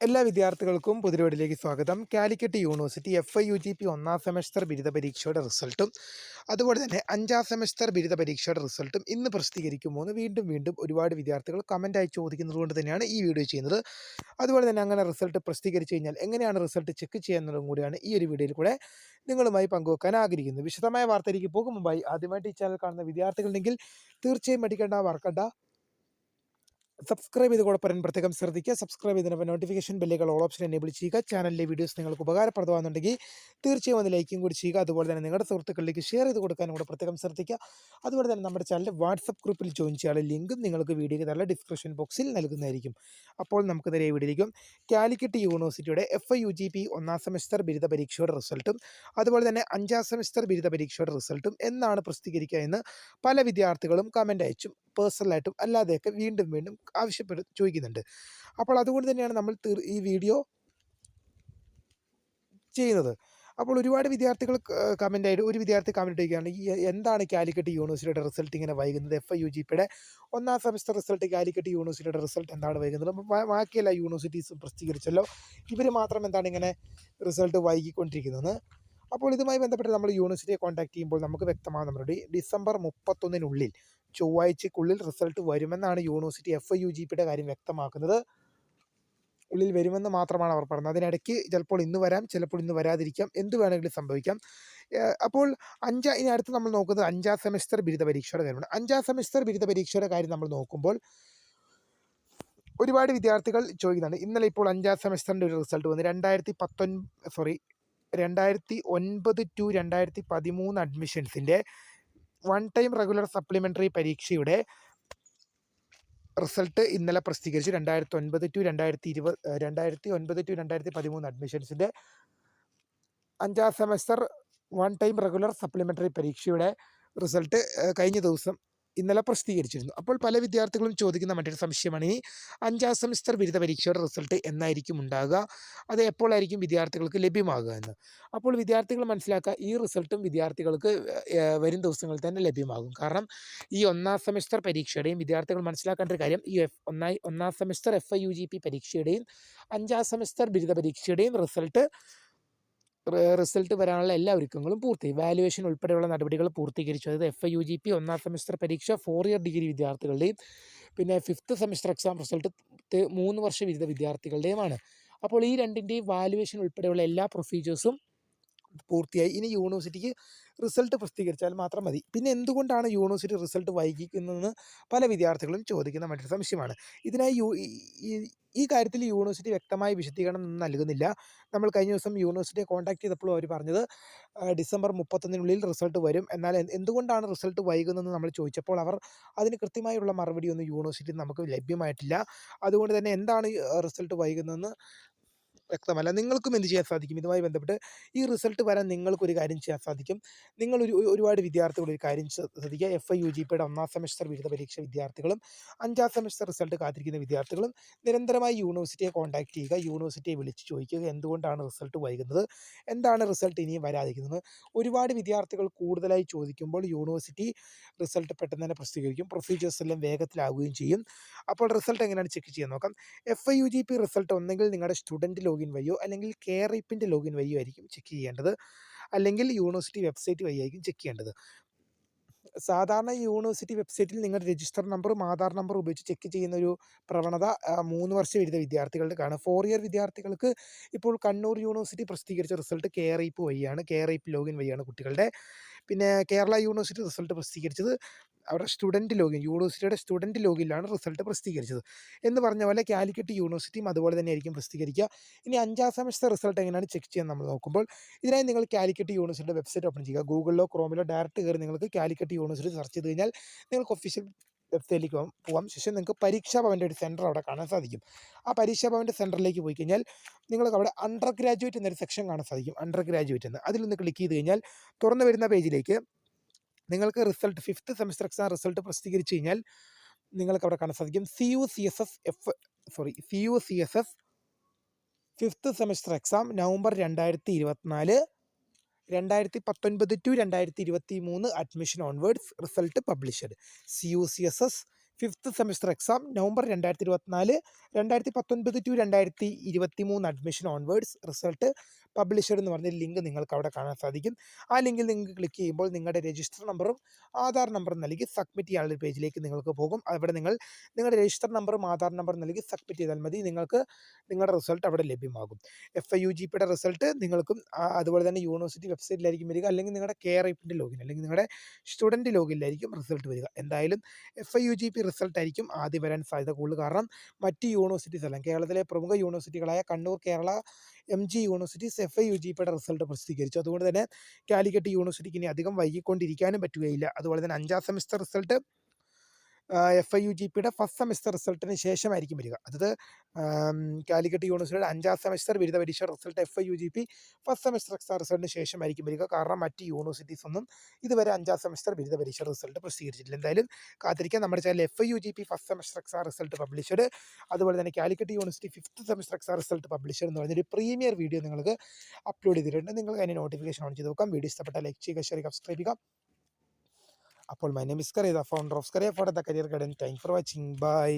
എല്ലാ വിദ്യാർത്ഥികൾക്കും പുതിരോടിലേക്ക് സ്വാഗതം. Calicut university F I U G P ഒന്നാം സെമസ്റ്റർ ബിരുദ പരീക്ഷയുടെ റിസൾട്ടും അതുപോലെ തന്നെ അഞ്ചാം സെമസ്റ്റർ ബിരുദ പരീക്ഷയുടെ റിസൾട്ടും ഇന്ന് പ്രസിദ്ധീകരിക്കുമോ എന്ന് വീണ്ടും വീണ്ടും ഒരുപാട് വിദ്യാർത്ഥികൾ കമന്റായി ചോദിക്കുന്നത് കൊണ്ട് തന്നെയാണ് ഈ വീഡിയോ ചെയ്യുന്നത്. അതുപോലെ തന്നെ അങ്ങനെ റിസൾട്ട് പ്രസിദ്ധീകരിച്ചു കഴിഞ്ഞാൽ എങ്ങനെയാണ് റിസൾട്ട് ചെക്ക് ചെയ്യുന്നതും കൂടിയാണ് ഈ ഒരു വീഡിയോയിൽ കൂടെ നിങ്ങളുമായി പങ്കുവെക്കാൻ ആഗ്രഹിക്കുന്നത്. വിശദമായ വാർത്തയിലേക്ക് പോകും. മുമ്പായി ആദ്യമായിട്ട് ഈ ചാനൽ കാണുന്ന വിദ്യാർത്ഥികളുണ്ടെങ്കിൽ തീർച്ചയായും മടിക്കേണ്ട മറക്കണ്ട. സബ്സ്ക്രൈബ് ചെയ്ത് കൂടെ പറയാൻ പ്രത്യേകം ശ്രദ്ധിക്കുക. സബ്സ്ക്രൈബ് ചെയ്തതിനൊപ്പം നോട്ടിഫിക്കേഷൻ ബില്ലുകൾ ഓൾ ഓപ്ഷൻ എനേബിൾ ചെയ്യുക. ചാനലിലെ വീഡിയോസ് നിങ്ങൾക്ക് ഉപകാരപ്രദമാണെന്നുണ്ടെങ്കിൽ തീർച്ചയായും ഒന്ന് ലൈക്കും കൂടി ചെയ്യുക. അതുപോലെ തന്നെ നിങ്ങളുടെ സുഹൃത്തുക്കളിലേക്ക് ഷെയർ ചെയ്ത് കൊടുക്കാനും കൂടെ പ്രത്യേകം ശ്രദ്ധിക്കുക. അതുപോലെ തന്നെ നമ്മുടെ ചാനലിൽ വാട്സപ്പ് ഗ്രൂപ്പിൽ ജോയിൻ ചെയ്യാനുള്ള ലിങ്കും നിങ്ങൾക്ക് വീഡിയോയ്ക്ക് താഴെ ഡിസ്ക്രിപ്ഷൻ ബോക്സിൽ നൽകുന്നതായിരിക്കും. അപ്പോൾ നമുക്ക് നേരെ വീഡിയോയിലേക്കും. കാലിക്കറ്റ് യൂണിവേഴ്സിറ്റിയുടെ F I U G P ഒന്നാം സെമസ്റ്റർ ബിരുദ പരീക്ഷയുടെ റിസൾട്ടും അതുപോലെ തന്നെ അഞ്ചാം സെമസ്റ്റർ ബിരുദ പരീക്ഷയുടെ റിസൾട്ടും എന്നാണ് പ്രസിദ്ധീകരിക്കുക എന്ന് പല വിദ്യാർത്ഥികളും കമന്റ് അയച്ചു. പേഴ്സണലായിട്ടും അല്ലാതെയൊക്കെ വീണ്ടും വീണ്ടും ആവശ്യപ്പെട്ട് ചോദിക്കുന്നുണ്ട്. അപ്പോൾ അതുകൊണ്ട് തന്നെയാണ് നമ്മൾ ഈ വീഡിയോ ചെയ്യുന്നത്. അപ്പോൾ ഒരുപാട് വിദ്യാർത്ഥികൾ കമന്റ് ആയിട്ട് ഒരു വിദ്യാർത്ഥി ചെയ്യുകയാണ് ഈ എന്താണ് കാലിക്കറ്റ് യൂണിവേഴ്സിറ്റിയുടെ റിസൾട്ട് ഇങ്ങനെ വൈകുന്നത്? എഫ് ഐ യു ജി പിയുടെ ഒന്നാം സെമസ്റ്റർ റിസൾട്ട് കാലിക്കറ്റ് യൂണിവേഴ്സിറ്റിയുടെ റിസൾട്ട് എന്താണ് വൈകുന്നത്? അപ്പോൾ യൂണിവേഴ്സിറ്റീസ് ബാക്കി യൂണിവേഴ്സിറ്റീസും പ്രസിദ്ധീകരിച്ചല്ലോ. ഇവർ മാത്രം എന്താണ് ഇങ്ങനെ റിസൾട്ട് വൈകിക്കൊണ്ടിരിക്കുന്നത്? അപ്പോൾ ഇതുമായി ബന്ധപ്പെട്ട് നമ്മൾ യൂണിവേഴ്സിറ്റിയെ കോൺടാക്ട് ചെയ്യുമ്പോൾ നമുക്ക് വ്യക്തമാകും നമ്മുടെ ഡിസംബർ മുപ്പത്തൊന്നിനുള്ളിൽ ചൊവ്വാഴ്ചക്കുള്ളിൽ റിസൾട്ട് വരുമെന്നാണ് university F I U G പിയുടെ കാര്യം വ്യക്തമാക്കുന്നത്. ഉള്ളിൽ വരുമെന്ന് മാത്രമാണ് അവർ പറഞ്ഞത്. അതിനിടയ്ക്ക് ചിലപ്പോൾ ഇന്ന് വരാം ചിലപ്പോൾ ഇന്ന് വരാതിരിക്കാം. എന്ത് വേണമെങ്കിലും സംഭവിക്കാം. അപ്പോൾ അഞ്ചാ ഇനി അടുത്ത് നമ്മൾ നോക്കുന്നത് അഞ്ചാം സെമസ്റ്റർ ബിരുദ പരീക്ഷയുടെ കാര്യമാണ്. അഞ്ചാം സെമസ്റ്റർ ബിരുദ പരീക്ഷയുടെ കാര്യം നമ്മൾ നോക്കുമ്പോൾ ഒരുപാട് വിദ്യാർത്ഥികൾ ചോദിക്കുന്നുണ്ട്. ഇന്നലെ ഇപ്പോൾ അഞ്ചാം സെമസ്റ്ററിന്റെ ഒരു റിസൾട്ട് വന്നു. രണ്ടായിരത്തി പത്തൊൻപത് സോറി രണ്ടായിരത്തി ഒൻപത് ടു രണ്ടായിരത്തി പതിമൂന്ന് അഡ്മിഷൻസിന്റെ വൺ ടൈം റെഗുലർ സപ്ലിമെന്ററി പരീക്ഷയുടെ റിസൾട്ട് ഇന്നലെ പ്രസിദ്ധീകരിച്ചു. രണ്ടായിരത്തി ഒൻപത് ടു രണ്ടായിരത്തി ഇരുപത് രണ്ടായിരത്തി ഒൻപത് ടു രണ്ടായിരത്തി പതിമൂന്ന് അഡ്മിഷൻസിന്റെ അഞ്ചാം semester one time regular supplementary പരീക്ഷയുടെ റിസൾട്ട് കഴിഞ്ഞ ദിവസം ഇന്നലെ പ്രസിദ്ധീകരിച്ചിരുന്നു. അപ്പോൾ പല വിദ്യാർത്ഥികളും ചോദിക്കുന്ന മറ്റൊരു സംശയമാണ് ഇനി അഞ്ചാം സെമിസ്റ്റർ ബിരുദ പരീക്ഷയുടെ റിസൾട്ട് എന്നായിരിക്കും ഉണ്ടാകുക? അത് എപ്പോഴായിരിക്കും വിദ്യാർത്ഥികൾക്ക് ലഭ്യമാകുക എന്ന്? അപ്പോൾ വിദ്യാർത്ഥികൾ മനസ്സിലാക്കുക ഈ റിസൾട്ടും വിദ്യാർത്ഥികൾക്ക് വരും ദിവസങ്ങളിൽ തന്നെ ലഭ്യമാകും. കാരണം ഈ ഒന്നാം സെമിസ്റ്റർ പരീക്ഷയുടെയും വിദ്യാർത്ഥികൾ മനസ്സിലാക്കേണ്ട ഒരു കാര്യം ഈ എഫ് ഒന്നായി ഒന്നാം semester F I U G P പരീക്ഷയുടെയും അഞ്ചാം സെമിസ്റ്റർ ബിരുദ പരീക്ഷയുടെയും റിസൾട്ട് റിസൾട്ട് വരാനുള്ള എല്ലാ ഒരുക്കങ്ങളും പൂർത്തി. വാലുവേഷൻ ഉൾപ്പെടെയുള്ള നടപടികൾ പൂർത്തീകരിച്ചു. അതായത് എഫ് യു ജി പി ഒന്നാം സെമസ്റ്റർ പരീക്ഷ ഫോർ ഇയർ ഡിഗ്രി വിദ്യാർത്ഥികളുടെയും പിന്നെ ഫിഫ്ത്ത് സെമസ്റ്റർ എക്സാം റിസൾട്ട് മൂന്ന് വർഷ ബിരുദ വിദ്യാർത്ഥികളുടെയുമാണ്. അപ്പോൾ ഈ രണ്ടിന്റെയും വാലുവേഷൻ ഉൾപ്പെടെയുള്ള എല്ലാ പ്രൊസീജിയേഴ്സും പൂർത്തിയായി. ഇനി യൂണിവേഴ്സിറ്റിക്ക് റിസൾട്ട് പ്രസിദ്ധീകരിച്ചാൽ മാത്രം മതി. പിന്നെ എന്തുകൊണ്ടാണ് യൂണിവേഴ്സിറ്റി റിസൾട്ട് വൈകിക്കുന്നതെന്ന് പല വിദ്യാർത്ഥികളും ചോദിക്കുന്ന മറ്റൊരു സംശയമാണ്. ഇതിനായി യു ഈ- കാര്യത്തിൽ യൂണിവേഴ്സിറ്റി വ്യക്തമായ വിശദീകരണം നൽകുന്നില്ല. നമ്മൾ കഴിഞ്ഞ ദിവസം യൂണിവേഴ്സിറ്റിയെ കോൺടാക്ട് ചെയ്തപ്പോൾ അവർ പറഞ്ഞത് ഡിസംബർ മുപ്പത്തൊന്നിനുള്ളിൽ റിസൾട്ട് വരും. എന്നാൽ എന്ത് എന്തുകൊണ്ടാണ് റിസൾട്ട് വൈകുന്നതെന്ന് നമ്മൾ ചോദിച്ചപ്പോൾ അവർ അതിന് കൃത്യമായുള്ള മറുപടി ഒന്നും യൂണിവേഴ്സിറ്റി നമുക്ക് ലഭ്യമായിട്ടില്ല. അതുകൊണ്ട് തന്നെ എന്താണ് റിസൾട്ട് വൈകുന്നതെന്ന് വ്യക്തമല്ല. നിങ്ങൾക്കും എന്ത് ചെയ്യാൻ സാധിക്കും? ഇതുമായി ബന്ധപ്പെട്ട് ഈ റിസൾട്ട് വരാൻ നിങ്ങൾക്കൊരു കാര്യം ചെയ്യാൻ സാധിക്കും. നിങ്ങൾ ഒരു- ഒരുപാട് വിദ്യാർത്ഥികൾ ഒരു കാര്യം ശ്ര- ശ്രദ്ധിക്കുക. എഫ് ഐ യു ജി പിയുടെ ഒന്നാം സെമസ്റ്റർ ബിരുദ പരീക്ഷ വിദ്യാർത്ഥികളും അഞ്ചാം സെമസ്റ്റർ റിസൾട്ട് കാത്തിരിക്കുന്ന വിദ്യാർത്ഥികളും നിരന്തരമായി യൂണിവേഴ്സിറ്റിയെ കോൺടാക്ട് ചെയ്യുക യൂണിവേഴ്സിറ്റിയെ വിളിച്ച് ചോദിക്കുക എന്തുകൊണ്ടാണ് റിസൾട്ട് വൈകുന്നത് എന്താണ് റിസൾട്ട് ഇനിയും വരാതിരിക്കുന്നത്. ഒരുപാട് വിദ്യാർത്ഥികൾ കൂടുതലായി ചോദിക്കുമ്പോൾ യൂണിവേഴ്സിറ്റി റിസൾട്ട് പെട്ടെന്ന് തന്നെ പ്രസിദ്ധീകരിക്കും. പ്രൊസീജിയേഴ്സ് എല്ലാം വേഗത്തിലാവുകയും ചെയ്യും. അപ്പോൾ റിസൾട്ട് എങ്ങനെയാണ് ചെക്ക് ചെയ്യാൻ? നോക്കാം. F I U G P result ഒന്നെങ്കിൽ നിങ്ങളുടെ സ്റ്റുഡന്റ് ലോഗിൻ വഴിയോ അല്ലെങ്കിൽ കെയർ ഐപ്പിന്റെ ലോഗിൻ വഴിയോ ആയിരിക്കും ചെക്ക് ചെയ്യേണ്ടത്. അല്ലെങ്കിൽ യൂണിവേഴ്സിറ്റി വെബ്സൈറ്റ് വഴിയായിരിക്കും ചെക്ക് ചെയ്യേണ്ടത്. സാധാരണ യൂണിവേഴ്സിറ്റി വെബ്സൈറ്റിൽ നിങ്ങളുടെ രജിസ്റ്റർ നമ്പറും ആധാർ നമ്പറും ഉപയോഗിച്ച് ചെക്ക് ചെയ്യുന്ന ഒരു പ്രവണത മൂന്ന് വർഷം എഴുതിയ വിദ്യാർത്ഥികളുടെ കാണും. ഫോർ ഇയർ വിദ്യാർത്ഥികൾക്ക് ഇപ്പോൾ കണ്ണൂർ യൂണിവേഴ്സിറ്റി പ്രസിദ്ധീകരിച്ച റിസൾട്ട് കെയർ ഐപ്പ് വഴിയാണ് കെയർ ഐപ്പ് ലോഗിൻ വഴിയാണ് കുട്ടികളുടെ. പിന്നെ കേരള യൂണിവേഴ്സിറ്റി റിസൾട്ട് പ്രസിദ്ധീകരിച്ചത് അവരുടെ സ്റ്റുഡന്റ് ലോഗിൻ യൂണിവേഴ്സിറ്റിയുടെ സ്റ്റുഡന്റ് ലോഗിലാണ് റിസൾട്ട് പ്രസിദ്ധീകരിച്ചത്. എന്ന് പറഞ്ഞ പോലെ കാലിക്കറ്റ് യൂണിവേഴ്സിറ്റിയും അതുപോലെ തന്നെ ആയിരിക്കും പ്രസിദ്ധീകരിക്കുക. ഇനി അഞ്ചാം സെമസ്റ്റർ റിസൾട്ട് എങ്ങനെയാണ് ചെക്ക് ചെയ്യാൻ നമ്മൾ നോക്കുമ്പോൾ ഇതിനായി നിങ്ങൾ കാലിക്കറ്റ് യൂണിവേഴ്സിറ്റിയുടെ വെബ്സൈറ്റ് ഓപ്പൺ ചെയ്യുക. ഗൂഗിളിലോ ക്രോമിലോ ഡയറക്റ്റ് കയറി നിങ്ങൾക്ക് കാലിക്കറ്റ് യൂണിവേഴ്സിറ്റി സെർച്ച് ചെയ്ത് കഴിഞ്ഞാൽ നിങ്ങൾക്ക് ഒഫീഷ്യൽ വെബ്സൈറ്റിലേക്ക് പോകാം ശേഷം നിങ്ങൾക്ക് പരീക്ഷാ ഭവന്റെ ഒരു സെന്റർ അവിടെ കാണാൻ സാധിക്കും. ആ പരീക്ഷാ ഭവന്റെ സെന്ററിലേക്ക് പോയി കഴിഞ്ഞാൽ നിങ്ങൾക്ക് അവിടെ അണ്ടർ ഗ്രാജുവേറ്റ് എന്നൊരു സെക്ഷൻ കാണാൻ സാധിക്കും. അണ്ടർ ഗ്രാജുവേറ്റ് എന്ന് അതിലൊന്ന് ക്ലിക്ക് ചെയ്ത് കഴിഞ്ഞാൽ തുറന്നു വരുന്ന പേജിലേക്ക് നിങ്ങൾക്ക് result fifth semester exam result പ്രസിദ്ധീകരിച്ച് കഴിഞ്ഞാൽ നിങ്ങൾക്ക് അവിടെ കാണാൻ സാധിക്കും. C U C S S F sorry C U C S S fifth semester exam November രണ്ടായിരത്തി ഇരുപത്തിനാല് രണ്ടായിരത്തി പത്തൊൻപത് ടു രണ്ടായിരത്തി ഇരുപത്തി മൂന്ന് admission onwards result published C U C S S fifth semester exam November രണ്ടായിരത്തി ഇരുപത്തിനാല് രണ്ടായിരത്തി പത്തൊൻപത് ടു രണ്ടായിരത്തി ഇരുപത്തി മൂന്ന് അഡ്മിഷൻ ഓൺവേർഡ്സ് റിസൾട്ട് പബ്ലിഷഡ് എന്ന് പറഞ്ഞ ലിങ്ക് നിങ്ങൾക്ക് അവിടെ കാണാൻ സാധിക്കും. ആ ലിങ്കിൽ നിങ്ങൾക്ക് ക്ലിക്ക് ചെയ്യുമ്പോൾ നിങ്ങളുടെ രജിസ്റ്റർ നമ്പറും ആധാർ നമ്പറും നൽകി സബ്മിറ്റ് ചെയ്യാനുള്ള പേജിലേക്ക് നിങ്ങൾക്ക് പോകും. അവിടെ നിങ്ങൾ നിങ്ങളുടെ രജിസ്റ്റർ നമ്പറും ആധാർ നമ്പറും നൽകി സബ്മിറ്റ് ചെയ്താൽ മതി. നിങ്ങൾക്ക് നിങ്ങളുടെ റിസൾട്ട് അവിടെ ലഭ്യമാകും. എഫ് ഐ യു ജി പിയുടെ റിസൾട്ട് നിങ്ങൾക്കും അതുപോലെ തന്നെ യൂണിവേഴ്സിറ്റി വെബ്സൈറ്റിലായിരിക്കും വരിക. അല്ലെങ്കിൽ നിങ്ങളുടെ കെയർ ഐപ്പിന്റെ ലോഗിൻ അല്ലെങ്കിൽ നിങ്ങളുടെ സ്റ്റുഡന്റ് ലോഗിനിലായിരിക്കും റിസൾട്ട് വരിക. എന്തായാലും F I U G P result ആയിരിക്കും ആദ്യം വരാൻ സാധ്യത കൂടുതൽ. കാരണം മറ്റ് യൂണിവേഴ്സിറ്റീസ് എല്ലാം കേരളത്തിലെ പ്രമുഖ യൂണിവേഴ്സിറ്റികളായ Kannur Kerala M G universities F I U G പിയുടെ റിസൾട്ട് പ്രസിദ്ധീകരിച്ചു. അതുകൊണ്ട് തന്നെ കാലിക്കറ്റ് യൂണിവേഴ്സിറ്റിക്ക് ഇനി അധികം വൈകിക്കൊണ്ടിരിക്കാനും പറ്റുകയില്ല. അതുപോലെ തന്നെ അഞ്ചാം semester result F I U G പിയുടെ ഫസ്റ്റ് സെമിസ്റ്റർ റിസൾട്ടിന് ശേഷമായിരിക്കും വരിക. അതായത് കാലിക്കറ്റ് യൂണിവേഴ്സിറ്റിയുടെ അഞ്ചാം സെമിസ്റ്റർ ബിരുദ പരീക്ഷ result F I U G P first semester exam റിസൾട്ടിന് ശേഷമായിരിക്കും വരിക. കാരണം മറ്റ് യൂണിവേഴ്സിറ്റീസ് ഒന്നും ഇതുവരെ അഞ്ചാം സെമിസ്റ്റർ ബിരുദ പരീക്ഷ റിസൾട്ട് പ്രസിദ്ധീകരിച്ചിട്ടില്ല. എന്തായാലും കാത്തിരിക്കാൻ നമ്മുടെ channel F I U G P first semester exam result published അതുപോലെ തന്നെ Calicut university fifth semester exam result published എന്ന് പറഞ്ഞൊരു പ്രീമിയർ വീഡിയോ നിങ്ങൾക്ക് അപ്ലോഡ് ചെയ്തിട്ടുണ്ട്. നിങ്ങൾക്ക് അതിന് നോട്ടിഫിക്കേഷൻ ഓൺ ചെയ്ത് നോക്കാം. വീഡിയോ ഇഷ്ടപ്പെട്ടാൽ ലൈക്ക് ചെയ്യുക ഷെയർ സബ്സ്ക്രൈബ് ചെയ്യുക. അപ്പോൾ my name is Kariya founder of Skaria for the career guidance thank for watching bye